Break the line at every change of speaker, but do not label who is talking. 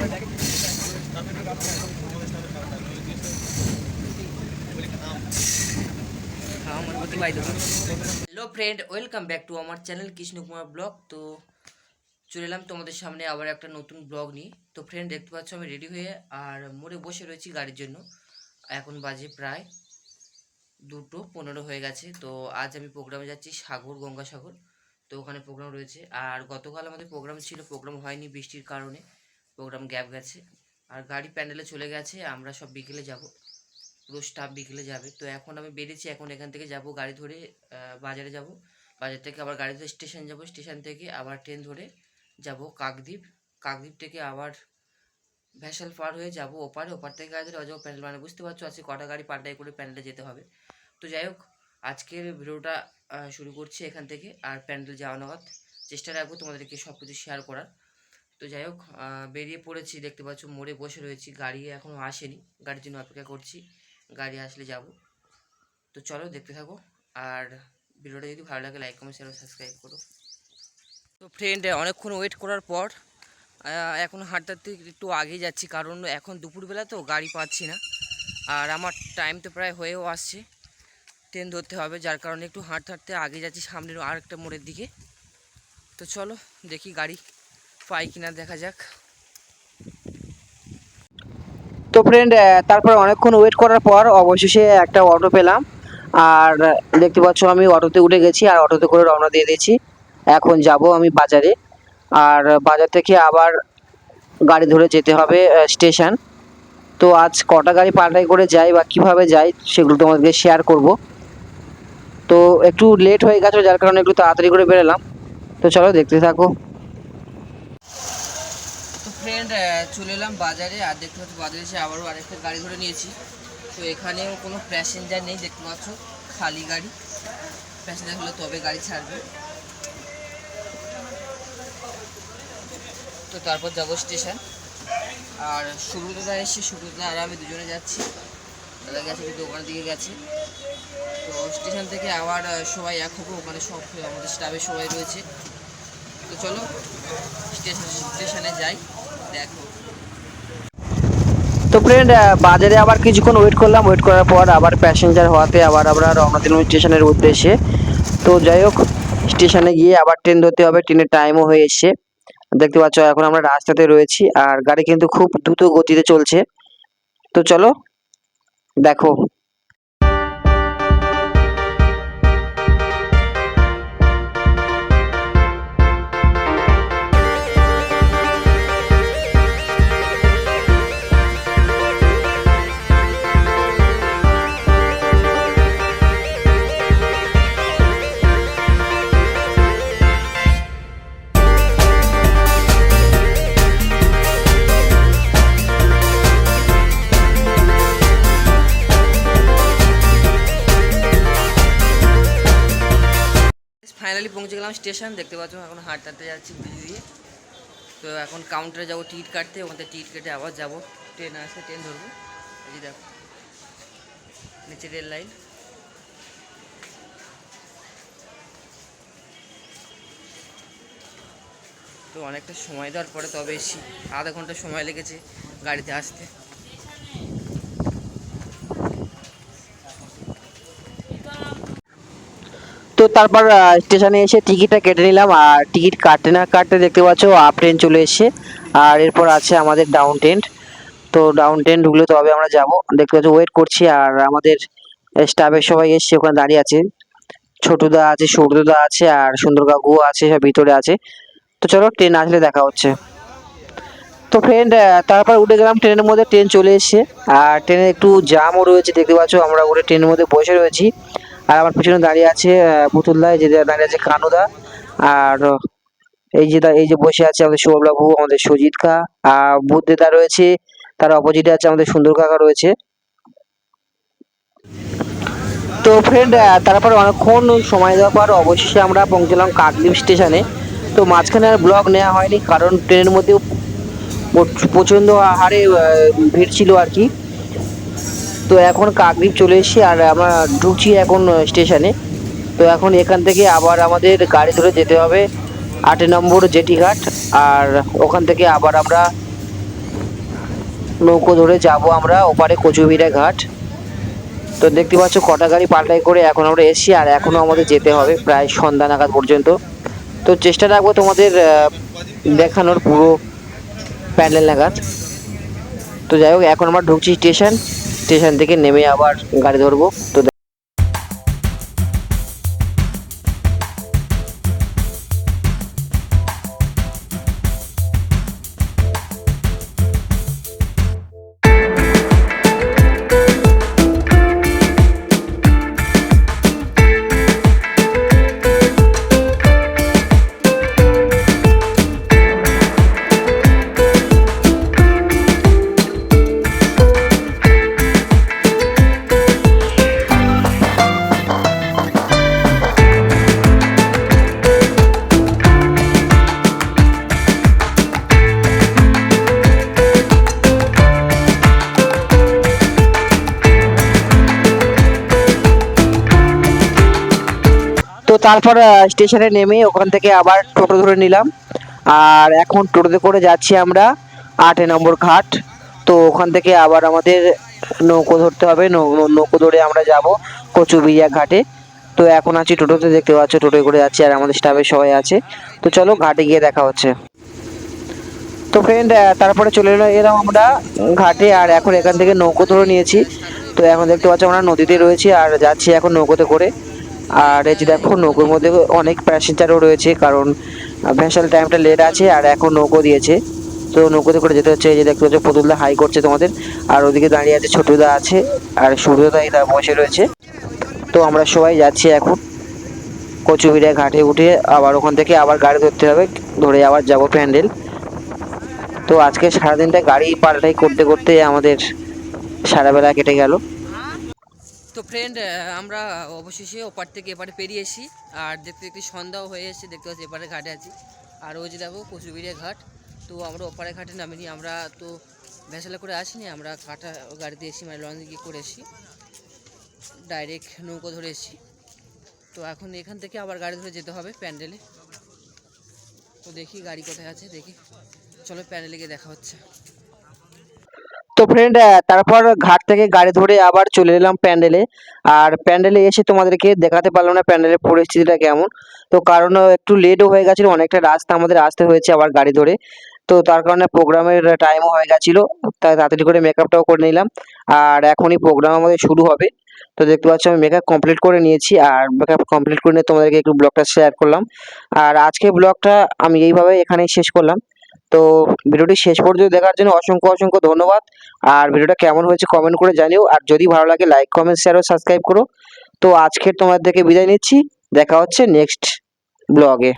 Hello friend welcome back to আমার channel Krishna Kumar blog তো চলে এলাম তোমাদের সামনে আবার একটা নতুন ব্লগ নিয়ে। তো ফ্রেন্ড দেখতে পাচ্ছ আমি রেডি হয়ে আর মোড়ে বসে রয়েছি গাড়ির জন্য। এখন বাজে প্রায় দুটো পনেরো হয়ে গেছে। তো আজ আমি প্রোগ্রামে যাচ্ছি সাগর, গঙ্গাসাগর। তো ওখানে প্রোগ্রাম রয়েছে। আর গতকাল আমাদের প্রোগ্রাম ছিল প্রোগ্রাম হয়নি বৃষ্টির কারণে। প্রোগ্রাম গ্যাপ গেছে। আর গাড়ি প্যান্ডেলে চলে গেছে, আমরা সব বিকেলে যাব। পুরো স্টাফ বিকেলে যাবে। তো এখন আমি বেরিয়েছি, এখন এখান থেকে যাব গাড়ি ধরে বাজারে যাব। বাজার থেকে আবার গাড়ি ধরে স্টেশন যাব, স্টেশন থেকে আবার ট্রেন ধরে যাব কাকদ্বীপ। কাকদ্বীপ থেকে আবার ভ্যাসেল পার হয়ে যাব ওপারে। ওপার থেকে গাড়ি ধরে যাব প্যান্ডেল। মানে বুঝতে পারছ, আজকে কটা গাড়ি পাল্টাই করে প্যান্ডেলে যেতে হবে। তো যাই হোক, আজকের ভিডিওটা শুরু করছি এখান থেকে। আর প্যান্ডেল যাওয়া চেষ্টা রাখব তোমাদেরকে সব কিছু শেয়ার করার। তো যাই হোক বেরিয়ে পড়েছি, দেখতে পাচ্ছ মোড়ে বসে রয়েছি। গাড়ি এখনও আসেনি, গাড়ির জন্য অপেক্ষা করছি। গাড়ি আসলে যাব। তো চলো দেখতে থাকো। আর ভিডিওটা যদি ভালো লাগে লাইক কমেন্ট শেয়ার সাবস্ক্রাইব করো। তো ফ্রেন্ড অনেকক্ষণ ওয়েট করার পর এখন হাঁটতে একটু আগে যাচ্ছি, কারণ এখন দুপুরবেলা তো গাড়ি পাচ্ছি না। আর আমার টাইম তো প্রায় হয়েও আসছে। ট্রেন ধরতে হবে, যার কারণে একটু হাঁটতে হাঁটতে আগে যাচ্ছি সামনের আরেকটা মোড়ের দিকে। তো চলো দেখি গাড়ি পাই কিনা দেখা যাক।
তো ফ্রেন্ড তারপর অনেকক্ষণ ওয়েট করার পর অবশেষে একটা অটো পেলাম। আর দেখতে পাচ্ছ আমি অটোতে উঠে গেছি আর অটোতে করে রওনা দিয়ে দিয়েছি। এখন যাব আমি বাজারে। আর, বাজার থেকে আবার গাড়ি ধরে যেতে হবে স্টেশন তো আজ কটা গাড়ি পাল্টাই করে যাই বা কীভাবে যাই সেগুলো তোমাদেরকে শেয়ার করব। তো একটু লেট হয়ে গেছে, যার কারণে একটু তাড়াতাড়ি করে বেরোলাম। তো চলো দেখতে থাকো।
ফ্রেন্ড চলে এলাম বাজারে, আর দেখতে পাচ্ছি বাজারে এসে আবারও আরেকটা গাড়ি ধরে নিয়েছি। তো এখানেও কোনো প্যাসেঞ্জার নেই, দেখতে পাচ্ছ, খালি গাড়ি। প্যাসেঞ্জার হলে তবে গাড়ি ছাড়বে। তো তারপর যাব স্টেশন আর সুব্রতদা এসে সুব্রতদা আর আমি দুজনে যাচ্ছি। দাদা গেছে একটু দোকানের দিকে গেছে। তো স্টেশন থেকে আবার সবাই এক হব, ওখানে সব, আমাদের স্টাফের সবাই রয়েছে। তো চলো স্টেশন স্টেশনে যাই।
তো ফ্রেন্ড বাজারে আবার কিছুক্ষণ ওয়েট করলাম। ওয়েট করার পর আবার প্যাসেঞ্জার হওয়াতে আবার আমরা রওনা দিলাম স্টেশনের উদ্দেশ্যে। তো যাই হোক স্টেশনে গিয়ে আবার ট্রেন ধরতে হবে। ট্রেনের টাইমও হয়ে এসছে। দেখতে পাচ্ছ, এখন আমরা রাস্তাতে রয়েছি। আর গাড়ি কিন্তু খুব দ্রুত গতিতে চলছে। তো চলো, দেখো।
ফাইনালি পৌঁছে গেলাম স্টেশন দেখতে পাচ্ছ এখন হাঁটতে যাচ্ছি দিয়ে তো এখন কাউন্টারে যাব, টিকিট কাটতে, ওখান থেকে টিকিট কেটে আবার যাব। ট্রেন আসে ট্রেন ধরবো। এই যে দেখো, নিচে রেল লাইন। তো অনেকটা সময় দেওয়ার পরে তবে এসি আধা ঘণ্টা সময় লেগেছে গাড়িতে আসতে।
তো তারপর স্টেশনে এসে টিকিটটা কেটে নিলাম। আর টিকিট কাটতে না কাটতে দেখতে পাচ্ছ আপ ট্রেন চলে এসছে। আর এরপর আছে আমাদের ডাউন টেন্ট তো ডাউন টেন্ট ঢুকলে তবে আমরা যাব। দেখতে পাচ্ছ ওয়েট করছি। আর আমাদের স্টাফের সবাই এসছে, ওখানে দাঁড়িয়ে আছে। ছোটুদা আছে, সৌরদা আছে, আর সুন্দর কাকু আছে, সব ভিতরে আছে। তো চলো ট্রেন আসলে দেখা হচ্ছে। তো ফ্রেন্ড তারপর উঠে গেলাম ট্রেনের মধ্যে ট্রেন চলে এসছে। আর ট্রেনে একটু জামও রয়েছে, দেখতে পাচ্ছ। আমরা উঠে ট্রেনের মধ্যে বসে রয়েছি। আর আমার পিছনে দাঁড়িয়ে আছে এই যে দাঁড়িয়ে আছে কানুদা আর এই যে এই যে বসে আছে আমাদের সৌরভবাবু আমাদের সুজিত কা আর বুদ্ধেদা রয়েছে, তার অপোজিটে আছে আমাদের সুন্দর কাকা রয়েছে। তো ফ্রেন্ড তারপর অনেকক্ষণ সময় দেওয়ার পর অবশেষে আমরা পৌঁছলাম কাকদ্বীপ স্টেশনে তো মাঝখানে আর ব্লগ নেওয়া হয়নি, কারণ ট্রেনের মধ্যে প্রচণ্ড হারে ভিড় ছিল আর কি। তো এখন কাকদ্বীপ চলে এসেছি আর আমরা ঢুকছি এখন স্টেশনে। তো এখন এখান থেকে আবার আমাদের গাড়ি ধরে যেতে হবে আট নম্বর জেটি ঘাট আর ওখান থেকে আবার আমরা নৌকো ধরে যাব আমরা ওপারে কচুবিরা ঘাট। তো দেখতে পাচ্ছ কটা গাড়ি পাল্টাই করে এখন আমরা এসছি আর এখনও আমাদের যেতে হবে প্রায় সন্ধ্যা নাগাদ পর্যন্ত। তো চেষ্টা রাখব তোমাদের দেখানোর পুরো প্যান্ডেল নাগাদ। তো যাই হোক, এখন আমরা ঢুকছি স্টেশন। স্টেশন থেকে নেমে আবার গাড়ি ধরবো। তো তারপর স্টেশনে নেমে ওখান থেকে আবার টোটো ধরে নিলাম। আর এখন টোটোতে করে যাচ্ছি আমরা আটে নম্বর ঘাট। তো ওখান থেকে আবার আমাদের নৌকো ধরতে হবে। নৌকো ধরে আমরা যাব কচুবিরিয়া ঘাটে। তো এখন আছি টোটোতে, দেখতে পাচ্ছ টোটোয় করে যাচ্ছি আর আমাদের স্টাফে সবাই আছে। তো চলো ঘাটে গিয়ে দেখা হচ্ছে। তো ফ্রেন্ড তারপরে চলে এলো এলাম আমরা ঘাটে আর এখন এখান থেকে নৌকো ধরে নিয়েছি। তো এখন দেখতে পাচ্ছ আমরা নদীতে রয়েছি আর যাচ্ছি এখন নৌকোতে করে। আর এই যে দেখো, নৌকোর মধ্যে অনেক প্যাসেঞ্জারও রয়েছে, কারণ ভ্যাসাল টাইমটা লেট আছে আর এখন নৌকো দিয়েছে। তো নৌকোতে করে যেতে হচ্ছে, এই যে দেখতে পাচ্ছ, পুতুলদা হাই করছে তোমাদের। আর ওদিকে দাঁড়িয়ে আছে ছোটদা আছে, আর সূর্যদা এটা বসে রয়েছে। তো আমরা সবাই যাচ্ছি এখন কচুবিড়া ঘাটে উঠে, আবার ওখান থেকে আবার গাড়ি ধরতে হবে, ধরে আবার যাব প্যান্ডেল। তো আজকে সারাদিনটা গাড়ি পাল্টাই করতে করতে আমাদের সারা বেলা কেটে গেল।
তো ফ্রেন্ড আমরা অবশেষে ওপার থেকে এপারে পেরিয়ে এসি আর দেখতে দেখতে সন্ধ্যাও হয়ে এসেছে, দেখতে পাচ্ছি এপারে ঘাটে আছি। আর ওই যে দেখো কচুবিড়িয়া ঘাট। তো আমরা ওপারে ঘাটে নামিনি, আমরা তো ভেসেলে করে আসিনি, আমরা কাটা গাড়িতে এসি মানে লঞ্চে গিয়ে করে এসি ডাইরেক্ট নৌকো ধরে এসি তো এখন এখান থেকে আবার গাড়ি ধরে যেতে হবে প্যান্ডেলে। তো দেখি গাড়ি কোথায় আছে, দেখি। চলো প্যান্ডেলে গিয়ে দেখা হচ্ছে।
তো ফ্রেন্ড তারপর ঘাট থেকে গাড়ি ধরে আবার চলে এলাম প্যান্ডেলে। আর প্যান্ডেলে এসে তোমাদেরকে দেখাতে পারলাম না প্যান্ডেলের পরিস্থিতিটা কেমন। তো কারণ একটু লেটও হয়ে গেছিল, অনেকটা রাস্তা আমাদের আসতে হয়েছে আবার গাড়ি ধরে। তো তার কারণে প্রোগ্রামের টাইমও হয়ে গেছিল, তাই তাড়াতাড়ি করে মেকআপটাও করে নিলাম। আর এখনই প্রোগ্রাম আমাদের শুরু হবে। তো দেখতে পাচ্ছ আমি মেকআপ কমপ্লিট করে নিয়েছি, আর মেকআপ কমপ্লিট করে নিয়ে তোমাদেরকে একটু ব্লগটা শেয়ার করলাম। আর আজকে ব্লগটা আমি এইভাবে এখানেই শেষ করলাম। তো ভিডিওটি শেষ পর্যন্ত দেখার জন্য অসংখ্য অসংখ্য ধন্যবাদ। আর ভিডিওটা কেমন হয়েছে কমেন্ট করে জানিও। আর যদি ভালো লাগে লাইক কমেন্ট শেয়ার ও সাবস্ক্রাইব করো। তো আজকের তোমাদেরকে বিদায় নিচ্ছি। দেখা হচ্ছে নেক্সট ব্লগে.